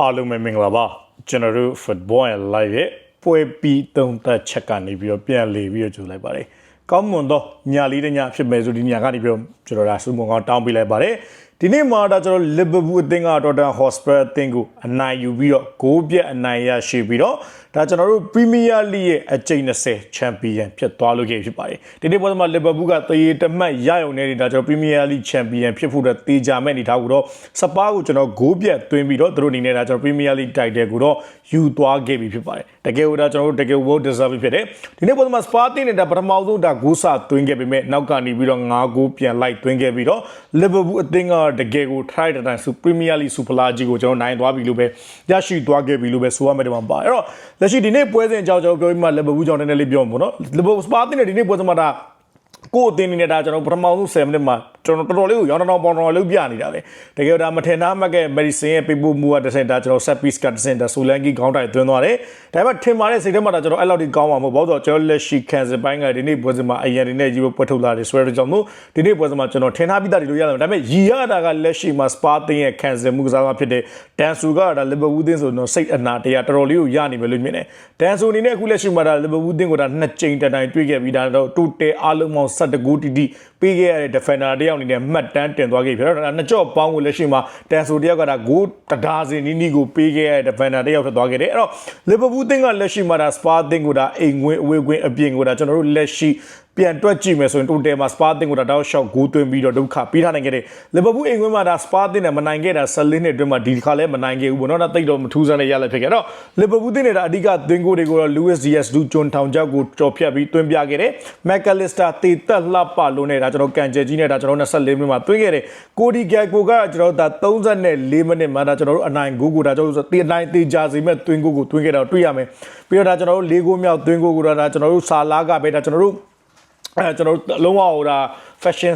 အားလုံးပဲမင်္ဂလာပါကျွန်တော်တို့ football and live ရဲ့ပွဲပြီးသုံးသက်ချက်ကနေပြီးတော့ပြန်လေပြီးတော့ကြိုလိုက်ပါတယ်ကောင်းမွန်တော့ညလေးတညဖြစ်မယ်ဆိုဒီညကနေပြီးတော့ကျွန်တော်ဒါစုမုံကောင်းတောင်းပေးလိုက်ပါတယ်ဒီနေ့မှာဒါကျွန်တော်လီဗာပူးအသင်းကတော်တန်ဟော့စပယ်အသင်းကိုအနိုင်ယူပြီးတော့ဂိုးပြတ်အနိုင်ရရှိပြီးတော့ဒါကျွန်တော်တို့ပရီးမီးယားလိရဲ့အကြိမ်20ချန်ပီယံဖြစ်သွားလို့ခဲ့ဖြစ်ပါတယ်ဒီနေ့ပေါ်မှာလီဗာပူးကတရေတမတ်ရရုံနဲ့ဒါကျွန်တော်ပရီးမီးယားလိချန်ပီယံဖြစ်ဖို့အတွက်တေချာမဲ့အနေထားကိုတော့စပါးကိုကျွန်တော်ဂိုးပြတ်သွင်းပြီးတော့သူတို့အနေနဲ့ဒါကျွန်တော်ပရီးမီးယားလိတိုက်တယ်ကိုတော့ယူသွားခဲ့ပြီဖြစ်ပါတယ်တကယ်လို့ဒါကျွန်တော်တို့တကယ် world deserve ဖြစ်တယ်ဒီနေ့ပေါ်မှာစပါးတင်နေတာပထမဆုံးဒါဂိုးစာသွင်းခဲ့ပေမဲ့နောက်ကနေပြီးတော့9ဂိုးပြန်လိုက်သွင်းခဲ့ပြီးတော့လီဗာပူးအသင်းကတကယ်ကို try တတိုင်းစပရီးမီးယားလိစူပလာဂျီကိုကျွန်တော်နိုင်သွားပြီလို့ပဲရရှိသွားခဲ့ပြီလို့ပဲဆိုရမယ်ဒီမှာပါအဲ့တော့လက်ရှိဒီနေ့ပွဲစဉ်အကြောင်းကျွန်တော်ပြောပြီးမှလီဗာပူးကြောင့်နည်းနည်းလေးပြောမှာပေါ့နော်လီဗာပူးစပါးတင်နေဒီနေ့ပွဲစဉ်မှာဒါ ကိုယ်အတင်းနေတာကျွန်တော်ပထမဆုံး7မိနစ်မှာကျွန်တော်တော်တော်လေးကိုရောင်းတောင်ပေါင်တော်လုံးပြနေတာပဲတကယ်ဒါမထင်သားမှတ်ကမက်ဒီဆင်ရဲ့ပေးပို့မှုကတစ်စင်တာကျွန်တော်ဆက်ပီစ်ကတစ်စင်တာဆိုလန်ကီခေါင်းတိုင်သွင်းသွားတယ်ဒါပေမဲ့ထင်ပါတယ်စိတ်ထဲမှာဒါကျွန်တော်အဲ့လောက်ထိကောင်းမှာမဟုတ်ဘူးတော့ကျွန်တော်လက်ရှိခံစပိုင်းကဒီနေ့ပွဲစဉ်မှာအရင်ဒီနေ့ကြီးပွဲထုတ်လာတယ်ဆိုတော့ကြောင့်မို့ဒီနေ့ပွဲစဉ်မှာကျွန်တော်ထင်ထားပြီးသားဒီလိုရတယ်ဒါပေမဲ့ရီရတာကလက်ရှိမှာစပါတင်ရဲ့ခံစမှုကစားမှာဖြစ်တဲ့ဒန်ဆူကဒါလီဗာပူးသင်းဆိုတော့စိတ်အနာတရားတော်တော်လေးကိုရနေပဲလို့မြင်တယ်ဒန်ဆူအနေနဲ့အခုလက်ရှိမှာဒါလီဗာပူးသင်းကဒါနှစ်ကြိမ်တိုင်တိုင်တွေ့ခဲ့ပြီးဒါတော့တိုတယ်အားလုံးပေါင်း17ဂိုးတီတီပေးခဲ့ရတဲ့ defender တယောက်အနေနဲ့မှတ်တမ်းတင်သွားခဲ့ပြီဖြစ်တော့ဒါနှစ်ကြော့ပေါင်းကိုလက်ရှိမှာတန်ဆိုတယောက်ကဒါဂိုးတဒါစင်နီးနီးကိုပေးခဲ့ရတဲ့ defender တယောက်ဖြစ်သွားခဲ့တယ်အဲ့တော့လီဗာပူးသင်းကလက်ရှိမှာဒါစပါသင်းကိုဒါအိမ်ငွေအဝေးကွင်းအပြင်ကိုဒါကျွန်တော်တို့လက်ရှိ ပြန်တွက်ကြည့်မယ်ဆိုရင်တိုတယ်မှာစပါတင်ကိုဒါတောက်လျှောက်ဂိုးသွင်းပြီးတော့ဒုက္ခပေးထားနိုင်ခဲ့တယ်လီဗာပူးအိမ်ကွင်းမှာဒါစပါတင်နဲ့မနိုင်ခဲ့တာ14နှစ်အတွင်းမှာဒီခါလဲမနိုင်ခဲ့ဘူးဘောနော်ဒါတိတ်တော့မထူးဆန်းတဲ့ရလက်ဖြစ်ခဲ့တော့လီဗာပူးတင်နေတာအဓိကသွင်းဂိုးတွေကိုတော့ Luis Diaz ဒူဂျွန်ထောင်ချောက်ကိုကြော်ဖြတ်ပြီးသွင်းပြခဲ့တယ်မက်ကလစ္စတာတေတက်လှပလို့နေတာကျွန်တော်ကန်ကျဲကြီးနဲ့ဒါကျွန်တော်24မိနစ်မှာသွင်းခဲ့တယ်ကိုဒီဂက်ကိုကကျွန်တော်ဒါ34မိနစ်မှာဒါကျွန်တော်တို့အနိုင်ဂိုးကိုဒါကျွန်တော်တို့တေနိုင်တေကြစီမဲ့သွင်းဂိုးကိုသွင်းခဲ့တော့တွေ့ရမယ်ပြီးတော့ဒါကျွန်တော်တို့၄ဂိုးမြောက်သွင်းဂိုးကိုတော့ဒါကျွန်တော်တို့ဆာလာကပဲဒါကျွန်တော်တို့ အဲကျွန်တော်တို့လုံးဝဟိုဒါ fashion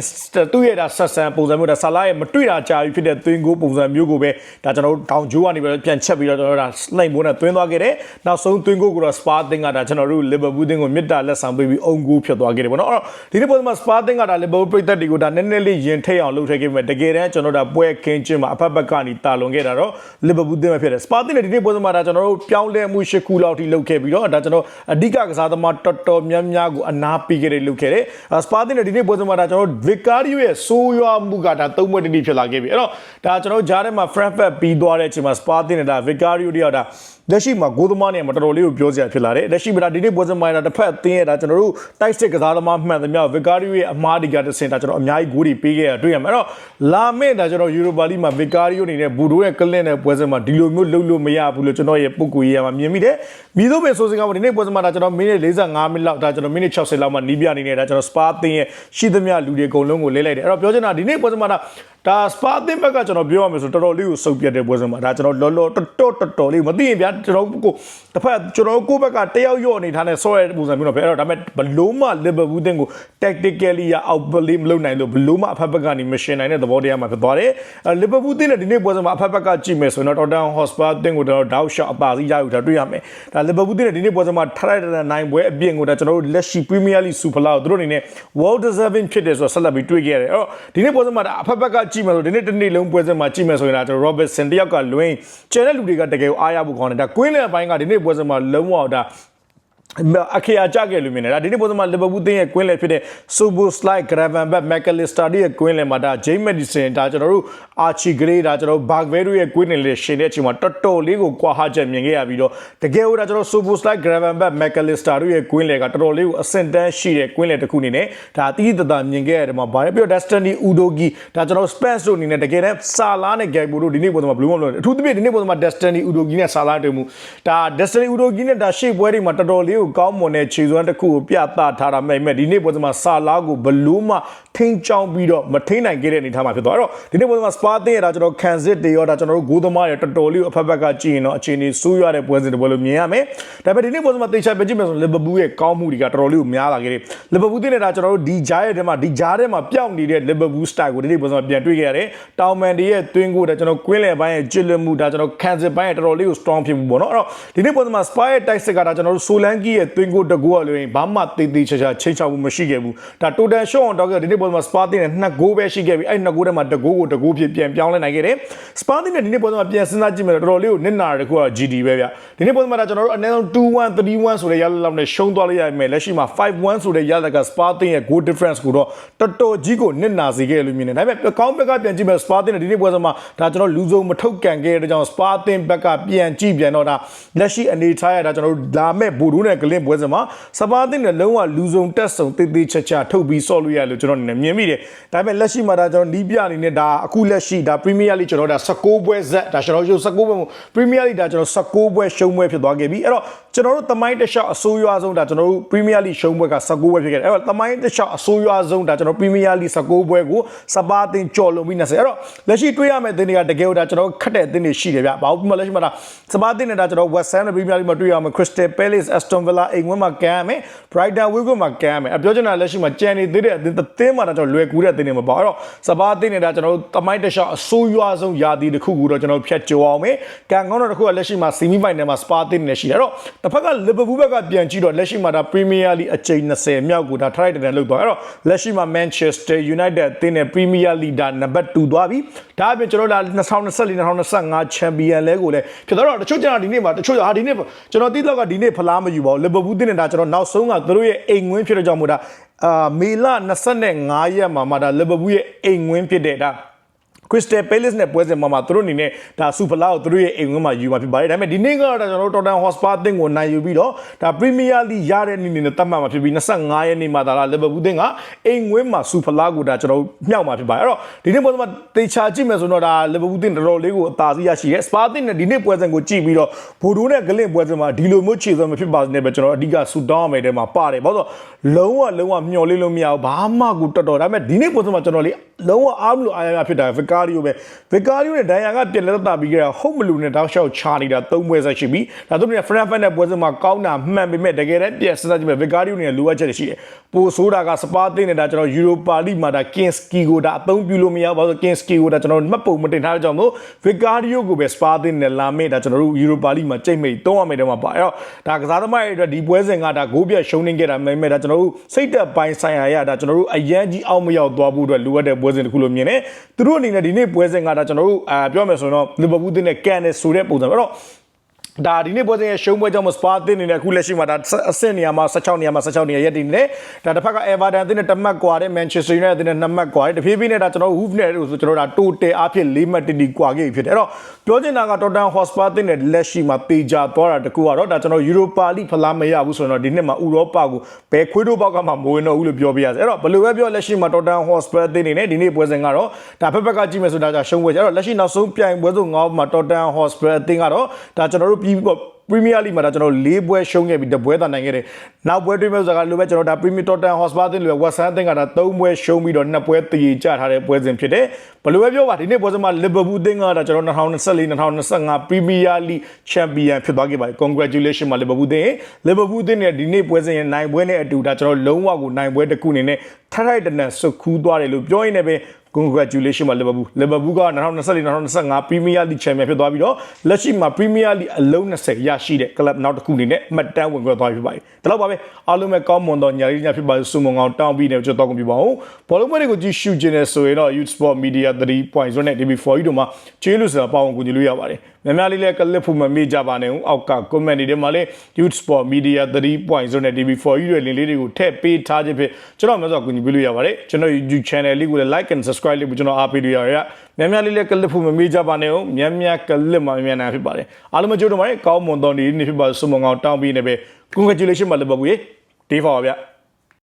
သူ့ရဲ့ဒါဆက်ဆန်ပုံစံမျိုးဒါဆာလာရဲ့မတွေ့တာကြာပြီဖြစ်တဲ့သွင်းကိုပုံစံမျိုးကိုပဲဒါကျွန်တော်တို့တောင်ဂျိုးကနေပြီးပြန်ချက်ပြီးတော့ကျွန်တော်တို့ဒါလှိမ့်မိုးနဲ့သွင်းသွားခဲ့တယ်နောက်ဆုံးသွင်းကိုကိုတော့ spa တင်ကဒါကျွန်တော်တို့လီဗာပူးတင်ကိုမြစ်တာလက်ဆောင်ပေးပြီးအုံကူဖြစ်သွားခဲ့တယ်ပေါ့နော်အဲ့တော့ဒီနေ့ပုံစံမှာ spa တင်ကဒါလီဗာပူးပြည်သက်တွေကိုဒါနည်းနည်းလေးရင်ထိတ်အောင်လုပ်ထည့်ခဲ့ပေမဲ့တကယ်တမ်းကျွန်တော်တို့ဒါပွဲခင်းချင်းမှာအဖက်ဘက်ကနေတာလွန်ခဲ့တာတော့လီဗာပူးတင်ပဲဖြစ်တယ် spa တင်နဲ့ဒီနေ့ပုံစံမှာဒါကျွန်တော်တို့ပြောင်းလဲမှုရှစ်ခုလောက်ထိလုပ်ခဲ့ပြီးတော့ဒါကျွန်တော်အဓိကကစားသမားတော်တော်များများကိုအနာပေးခဲ့တယ်လုပ်ခဲ့တယ် spa တင်နဲ့ဒီနေ့ပုံစံမှာဒါကျွန်တော် Vicario ရဲ့ဆိုးရွားမှုကဒါသုံးပွဲတတိဖြစ်လာခဲ့ပြီအဲ့တော့ဒါကျွန်တော်ဂျားထဲမှာ Frankfurt ပြီးသွားတဲ့အချိန်မှာ Spa တင်နေတာ Vicario တယောက်ဒါလက်ရှိမှာဂိုးသမားနဲ့မတော်တော်လေးကိုပြောစရာဖြစ်လာတယ်လက်ရှိမှာဒါဒီနေ့ပွဲစဉ်မှာဒါတစ်ဖက်အသင်းရဲ့ဒါကျွန်တော်တို့တိုက်စစ်ကစားသမားမှန်သမျှ Vicario ရဲ့အမားဒီကတစင်ဒါကျွန်တော်အများကြီးဂိုးတွေပေးခဲ့ရတွေ့ရမှာအဲ့တော့လာမယ့်ဒါကျွန်တော် Europa League မှာ Vicario အနေနဲ့ဘူဒိုရဲ့ကလစ်နဲ့ပွဲစဉ်မှာဒီလိုမျိုးလုပ်လို့မရဘူးလို့ကျွန်တော်ရဲ့ပုံကူရေးရမှာမြင်မိတယ်မိတို့ပဲဆိုစင်ကဒီနေ့ပွဲစဉ်မှာဒါကျွန်တော်မိနစ်45မိနစ်လောက်ဒါကျွန်တော်မိနစ်60လောက်မှနီးပြအနေနဲ့ဒါကျွန်တော် Spa အသင်းရဲ့ရှိသမျှလူတွေအကုန်လုံးကိုလဲလိုက်တယ်အဲ့တော့ပြောချင်တာဒီနေ့ပွဲစဉ်မှာဒါဒါစပါအသင်းဘက်ကကျွန်တော်ပြောရမယ်ဆိုတော်တော်လေးကိုစုပ်ပြတ်တဲ့ပွဲစဉ်မှာဒါကျွန်တော်လောလောတော်တော်တော်တော်လေးမသိရင်ဗျာကျွန်တော်ကိုတစ်ဖက်ကျွန်တော်ကိုဘက်ကတယောက်ရော့အနေထားနဲ့ဆော့ရတဲ့ပုံစံမျိုးတော့ပဲအဲ့တော့ဒါပေမဲ့ဘလုံးမလီဗာပူးတင်းကို tactically ရအောက်ပလေးမလုပ်နိုင်လို့ဘလုံးမအဖက်ဘက်ကနေမရှင်နိုင်တဲ့သဘောတရားမှာဖြစ်သွားတယ်အဲလီဗာပူးတင်းနဲ့ဒီနေ့ပွဲစဉ်မှာအဖက်ဘက်ကကြည့်မယ်ဆိုရင်တော့ Tottenham Hotspur တင်းကိုတော့ down shot အပါစီရယူတာတွေ့ရမယ်ဒါလီဗာပူးတင်းနဲ့ဒီနေ့ပွဲစဉ်မှာထိုက်တဲ့နိုင်ပွဲအပြင်ကိုဒါကျွန်တော်တို့လက်ရှိ Premier League Super League သူတို့အနေနဲ့ world deserving ဖြစ်တယ်ဆိုတော့ဆက်လက်ပြီးတွေ့ခဲ့ရတယ်အဲ့တော့ဒီနေ့ပွဲစဉ်မှာအဖက်ဘက်ကကြည့်မယ်ဆိုဒီနေ့တစ်နေ့လုံးပွဲစဉ်မှာကြည့်မယ်ဆိုရင်ဒါကျွန်တော် Robertson တယောက်ကလွင်းကျန်တဲ့လူတွေကတကယ်ကိုအားရဖို့ကောင်းတယ်ဒါကွင်းလယ်ပိုင်းကဒီနေ့ပွဲစဉ်မှာလုံးဝဒါ အခရာကြခဲ့လို့မြင်တယ်ဒါဒီနေ့ပုံစံမှာလီဗာပူးတင်းရဲ့ကွင်းလယ်ဖြစ်တဲ့ Sobo Slide Gravenberch McAllister ရဲ့ကွင်းလယ်မှာဒါ James Madison ဒါကျွန်တော်တို့ Archie Gray ဒါကျွန်တော် Bargvero ရဲ့ကွင်းလယ်လေးရှင်တဲ့အချိန်မှာတော်တော်လေးကိုကွာဟချက်မြင်ခဲ့ရပြီးတော့တကယ်လို့ဒါကျွန်တော် Sobo Slide Gravenberch McAllister တို့ရဲ့ကွင်းလယ်ကတော်တော်လေးကိုအဆင့်တန်းရှိတဲ့ကွင်းလယ်တစ်ခုအနေနဲ့ဒါတီးတတမြင်ခဲ့ရတယ်မှာဗာပြီးတော့ Destiny Udogi ဒါကျွန်တော် Spence တို့အနေနဲ့တကယ်တမ်းစာလာနဲ့ Gagbo တို့ဒီနေ့ပုံစံမှာ Blue Mom လို့အထူးသဖြင့်ဒီနေ့ပုံစံမှာ Destiny Udogi နဲ့စာလာတွေ့မှုဒါ Destiny Udogi နဲ့ဒါရှေ့ပွဲတွေမှာတော်တော်လေးကိုကောင်းမွန်တဲ့ခြေစွမ်းတစ်ခုကိုပြသထားတာမဲ့မဲ့ဒီနေ့ပွဲစဉ်မှာစာလာကိုဘလို့မှထိန်းချောင်းပြီးတော့မထိန်းနိုင်ခဲ့တဲ့အနေအထားမှာဖြစ်သွားအဲ့တော့ဒီနေ့ပွဲစဉ်မှာစပါတင်ရတာကျွန်တော်ခံစစ်တွေရောဒါကျွန်တော်တို့ဂိုးသမားရတော်တော်လေးကိုအဖက်ဖက်ကကြည့်ရင်တော့အခြေအနေဆိုးရွားတဲ့ပွဲစဉ်တွေပွဲလို့မြင်ရမယ်ဒါပေမဲ့ဒီနေ့ပွဲစဉ်မှာတေချာပဲကြည့်မယ်ဆိုလီဗာပူးရဲ့ကောင်းမှုတွေကတော်တော်လေးကိုများလာခဲ့တယ်လီဗာပူးတင်နေတာကျွန်တော်တို့ဒီဂျားရဲ့ထဲမှာဒီဂျားထဲမှာပျောက်နေတဲ့လီဗာပူးစတိုင်ကိုဒီနေ့ပွဲစဉ်မှာပြန်တွေ့ခဲ့ရတယ်တောင်မန်ဒီရဲ့တွင်းကိုဒါကျွန်တော်ကွင်းလယ်ပိုင်းရဲ့ကြစ်လမှုဒါကျွန်တော်ခံစစ်ပိုင်းရဲ့တော်တော်လေးကို strong ဖြစ်မှုပေါ့နော်အဲ့တော့ဒီနေ့ပွဲစဉ်မှာ Spy ရဲ့တိုက်စစ်ကဒါကျွန်တော်တို့ဆိုလန်ကီရဲ့သွင်းကိုတကူကလွင်ဘာမှတေးသေးချာချာချိန်ချောက်မှုမရှိခဲ့ဘူးဒါတိုတန်ရှော့အောင်တော့ကဒီနေ့ပွဲမှာစပါတင်နဲ့နှစ်ဂိုးပဲရှိခဲ့ပြီအဲ့နှစ်ဂိုးထဲမှာတကူကိုတကူဖြစ်ပြန်ပြောင်းလဲနိုင်ခဲ့တယ်စပါတင်နဲ့ဒီနေ့ပွဲမှာပြန်စဉ်းစားကြည့်မယ်တော်တော်လေးကိုနစ်နာတဲ့ကူက GD ပဲဗျဒီနေ့ပွဲမှာကျွန်တော်တို့အနည်းဆုံး2-1 3-1ဆိုတဲ့ရလလောက်နဲ့ရှုံးသွားလိုက်ရမယ်လက်ရှိမှာ5-1ဆိုတဲ့ရလကစပါတင်ရဲ့ goal difference ကိုတော့တော်တော်ကြီးကိုနစ်နာစေခဲ့လို့မြင်တယ်ဒါပေမဲ့ကောင်းဘက်ကပြန်ကြည့်မယ်စပါတင်နဲ့ဒီနေ့ပွဲမှာဒါကျွန်တော်လူစုံမထုတ်ကန်ခဲ့တဲ့ကြောင့်စပါတင်ဘက်ကပြန်ကြည့်ပြန်တော့ဒါလက်ရှိအနေထားရတာကျွန်တော်တို့လာမဲ့ဘူဒူးနဲ့ဂလင်းပွဲစဉ်မှာစပါတင်နဲ့လုံးဝလူစုံတက်ဆုံတေးသေးချာချာထုတ်ပြီးဆော့လို့ရလို့ကျွန်တော်အနေနဲ့မြင်မိတယ်ဒါပေမဲ့လက်ရှိမှာဒါကျွန်တော်နီးပြအနေနဲ့ဒါအခုလက်ရှိဒါပရီးမီးယားလိကျွန်တော်ဒါ16ပွဲဇက်ဒါကျွန်တော်ရုပ်16ပွဲပရီးမီးယားလိဒါကျွန်တော်16ပွဲရှုံးပွဲဖြစ်သွားခဲ့ပြီအဲ့တော့ကျွန်တော်တို့တမိုင်းတစ်လျှောက်အဆိုးရွားဆုံးဒါကျွန်တော်တို့ပရီးမီးယားလိရှုံးပွဲက16ပွဲဖြစ်ခဲ့တယ်အဲ့တော့တမိုင်းတစ်လျှောက်အဆိုးရွားဆုံးဒါကျွန်တော်ပရီးမီးယားလိ16ပွဲကိုစပါတင်ကြော်လွန်ပြီး20အဲ့တော့လက်ရှိတွေးရမယ့်အသင်းတွေကတကယ်လို့ဒါကျွန်တော်ခက်တဲ့အသင်းတွေရှိတယ်ဗျဘာလို့လက်ရှိမှာဒါစပါတင်နဲ့ဒါကျွန်တော် West Ham နဲ့ Premier League မှာတွေ့ရမယ် Crystal Palace Aston Villa အိမ်ဝင်းမှာကမ်းရမယ် Brighton Wigan မှာကမ်းရမယ်အပြောချင်တာလက်ရှိမှာကြံနေသေးတဲ့အသင်းတစ်သင်းမှာဒါကျွန်တော်လွယ်ကူတဲ့အသင်းတွေမှာပေါ့အဲ့တော့စပါတင်နဲ့ဒါကျွန်တော်တမိုင်းတစ်လျှောက်အဆိုးရွားဆုံးယာတီတစ်ခုကိုတော့ကျွန်တော်ဖြတ်ကျော်အောင်မယ်ကံကောင်းတော့တစ်ခုကလက်ရှိမှာ semi final မှာစပါတင်နဲ့ရှိတယ်အဲ့တော့တစ်ဖက်က Liverpool ဘက်ကပြန်ကြည့်တော့လက်ရှိမှာဒါ Premier League အကြိမ်20မြောက်ကိုဒါ try တန်လောက်သွားအဲ့တော့လက်ရှိမှာ Manchester United အသင်းနဲ့ Premier League ဒါနံပါတ်2သွားပြီဒါအပြင်ကျွန်တော်တို့2024 2025 Champion လဲကိုလည်းဖြစ်တော့တချို့ကျတော့ဒီနေ့မှာတချို့ဟာဒီနေ့ကျွန်တော်သိတော့ကဒီနေ့ဖလားမယူပါဘူး Liverpool တင်းနေတာကျွန်တော်နောက်ဆုံးကသူတို့ရဲ့အိမ်ဝင်းဖြစ်တဲ့ကြောင့်မို့ဒါအာမေလ25ရက်မှာမှာဒါ Liverpool ရဲ့အိမ်ဝင်းဖြစ်တဲ့ဒါ Crystal Palace နဲ့ပွဲစဉ်မှာမှာသူတို့အနေနဲ့ဒါစူဖလာကိုသူတို့ရဲ့အိမ်ဝင်းမှာယူမှာဖြစ်ပါတယ်ဒါပေမဲ့ဒီနေ့ကတော့ကျွန်တော်တို့ Tottenham Hotspur အသင်းကိုနိုင်ယူပြီးတော့ဒါ Premier League ရတဲ့နေ့နဲ့တတ်မှတ်မှာဖြစ်ပြီး25ရက်နေ့မှာဒါလာ Liverpool အသင်းကအိမ်ဝင်းမှာစူဖလာကိုဒါကျွန်တော်တို့မြှောက်မှာဖြစ်ပါတယ်အဲ့တော့ဒီနေ့ပွဲစဉ်မှာတေချာကြည့်မယ်ဆိုတော့ဒါ Liverpool အသင်းတော်တော်လေးကိုအသာစီးရရှိတယ် Spurs အသင်းနဲ့ဒီနေ့ပွဲစဉ်ကိုကြည့်ပြီးတော့ဘိုဒိုးနဲ့ဂလင့်ပွဲစဉ်မှာဒီလိုမျိုးခြေစွမ်းမဖြစ်ပါစေနဲ့ပဲကျွန်တော်အဓိကဆူတောင်းရမယ်တဲ့မှာပါတယ်ဘာလို့လုံးဝလုံးဝမျော်လင့်လို့မရဘူးဘာမှကိုတော်တော်ဒါပေမဲ့ဒီနေ့ပွဲစဉ်မှာကျွန်တော်လေး လုံးဝအားမလို့အားရဖြစ်တာဗီကာရီယိုပဲဗီကာရီယိုနဲ့ဒိုင်ယာကပြန်လက်တာပြီးကြတာဟုတ်မလူနဲ့တောက်လျှောက်ချနေတာသုံးပွဲဆက်ရှိပြီဒါသူတို့ကဖရန်ဖက်နဲ့ပွဲစဉ်မှာကောင်းတာမှန်ပေမဲ့တကယ်တမ်းပြန်စဉ်းစားကြည့်မယ်ဗီကာရီယိုနဲ့လိုအပ်ချက်တွေရှိတယ်ပိုဆိုးတာကစပါသိနေတာကျွန်တော်ယူရိုပါလိမှာဒါကင်စကီကိုဒါအသုံးပြုလို့မရဘူးဘာလို့ကင်စကီကိုဒါကျွန်တော်မှတ်ပုံမတင်ထားတဲ့ကြောင့်မို့ဗီကာရီယိုကိုပဲစပါသိနဲ့လာမေးဒါကျွန်တော်တို့ယူရိုပါလိမှာကြိတ်မိတ်သုံးရမယ်တဲ့မှာပါအဲ့တော့ဒါကစားသမားတွေအတွက်ဒီပွဲစဉ်ကဒါဂိုးပြတ်ရှုံးနေခဲ့တာမဲမဲဒါကျွန်တော်တို့စိတ်သက်ပိုင်းဆိုင်ရာရဒါကျွန်တော်တို့အရန်ကြီးအောက်မရောက်သွားဖို့အတွက်လိုအပ်တဲ့ပွဲစဉ်တစ်ခုလို့မြင်တယ်သူတို့အနေနဲ့ဒီနေ့ပွဲစဉ်ကဒါကျွန်တော်တို့အာပြောမယ်ဆိုရင်တော့လီဗာပူးတင်းနဲ့ကန်နဲ့ဆိုတဲ့ပုံစံအဲ့တော့ ဒါဒီနေ့ပွဲစဉ်ရဲ့ရှုံးပွဲကြောင့်မစပါတင်နေတဲ့အခုလက်ရှိမှာဒါအဆင့်နေရာမှာ16နေရာမှာ16နေရာရက်တည်နေတယ်ဒါတစ်ဖက်က Everton အသင်းနဲ့တမတ်ကွာတဲ့ Manchester United အသင်းနဲ့2မှတ်ကွာတယ်တဖြည်းဖြည်းနဲ့ဒါကျွန်တော် Hoof နဲ့ဆိုကျွန်တော်ဒါတိုတယ်အဖြစ်4မှတ်တတီကွာခဲ့ပြီဖြစ်တယ်အဲ့တော့ပြောချင်တာက Tottenham Hotspur အသင်းနဲ့လက်ရှိမှာတေချာသွားတာတကူကတော့ဒါကျွန်တော် Europa League ဖလားမရဘူးဆိုတော့ဒီနှစ်မှာဥရောပကိုဘယ်ခွေးတို့ဘောက်ကမှမဝင်တော့ဘူးလို့ပြောပြရစေအဲ့တော့ဘယ်လိုပဲပြောလက်ရှိမှာ Tottenham Hotspur အသင်းနေနဲ့ဒီနေ့ပွဲစဉ်ကတော့ဒါဖက်ဖက်ကကြည့်မယ်ဆိုတာဒါရှုံးပွဲအဲ့တော့လက်ရှိနောက်ဆုံးပြိုင်ပွဲစုံငါးမှာ Tottenham Hotspur အသင်းကတော့ဒါကျွန်တော်တို့ပြီးပရီးမီးယားလိမှာဒါကျွန်တော်၄ပွဲရှုံးခဲ့ပြီးတပွဲသာနိုင်ခဲ့တယ်။နောက်ပွဲတွေ့မဲ့ဆိုတာကလိုပဲကျွန်တော်ဒါပရီးမီးတော်တန်ဟော့စပါတင်လိုပဲဝက်ဆန်အသင်းကဒါ၃ပွဲရှုံးပြီးတော့နှစ်ပွဲတည်ကြထားတဲ့ပွဲစဉ်ဖြစ်တယ်။ဘယ်လိုပဲပြောပါဒီနေ့ပွဲစဉ်မှာလီဗာပူးအသင်းကဒါကျွန်တော်2024 2025ပရီးမီးယားလိချန်ပီယံဖြစ်သွားခဲ့ပါတယ်။ Congratulation ပါလီဗာပူးအသင်းလီဗာပူးအသင်းနဲ့ဒီနေ့ပွဲစဉ်ရဲ့နိုင်ပွဲနဲ့အတူဒါကျွန်တော်လုံးဝကိုနိုင်ပွဲတစ်ခုအနေနဲ့ ထထိုက်တနန်စုခူးသွားတယ်လို့ပြောရင်းနဲ့ပဲ congratulation ပါလီဗာပူးလီဗာပူးက2024 2025 Premier League Champion ဖြစ်သွားပြီးတော့လက်ရှိမှာ Premier League အလုံး20ရရှိတဲ့ club နောက်တစ်ခုအနေနဲ့မှတ်တမ်းဝင်ခွင့်သွားဖြစ်ပါတယ်ဒါတော့ပါပဲအားလုံးပဲကောင်းမွန်သောညာရီညဖြစ်ပါစုမုံအောင်တောင်းပြီးနေကြတော့ကုန်ပြပါဦးဘောလုံးပွဲတွေကိုကြည့်ရှုခြင်းနဲ့ဆိုရင်တော့ Youth Sport Media 3.0နဲ့ DB4 တို့မှာကျေးလို့ဆိုတာပေါအောင်ကူညီလို့ရပါတယ် များများလေးလည်းကလစ်ဖို့မမေ့ကြပါနဲ့ဦးအောက်က comment တွေထဲမှာလည်း Youth Sport Media 3.0နဲ့ DB4 တွေလင်းလေးတွေကိုထည့်ပေးထားခြင်းဖြင့်ကျွန်တော်မျိုးစွာကူညီပေးလို့ရပါတယ်ကျွန်တော် YouTube channel လေးကိုလည်း like and subscribe လေးကိုကျွန်တော်အားပေးလို့ရရများများလေးလည်းကလစ်ဖို့မမေ့ကြပါနဲ့ဦးများများကလစ်မှများများဖြစ်ပါတယ်အားလုံးမကြိုးတော့ပါနဲ့ကောင်းမွန်သောနေ့နေ့ဖြစ်ပါစုံမအောင်တောင်းပြီးနေပဲ congratulation ပါလဘဘူးရေတေးပါပါဗျ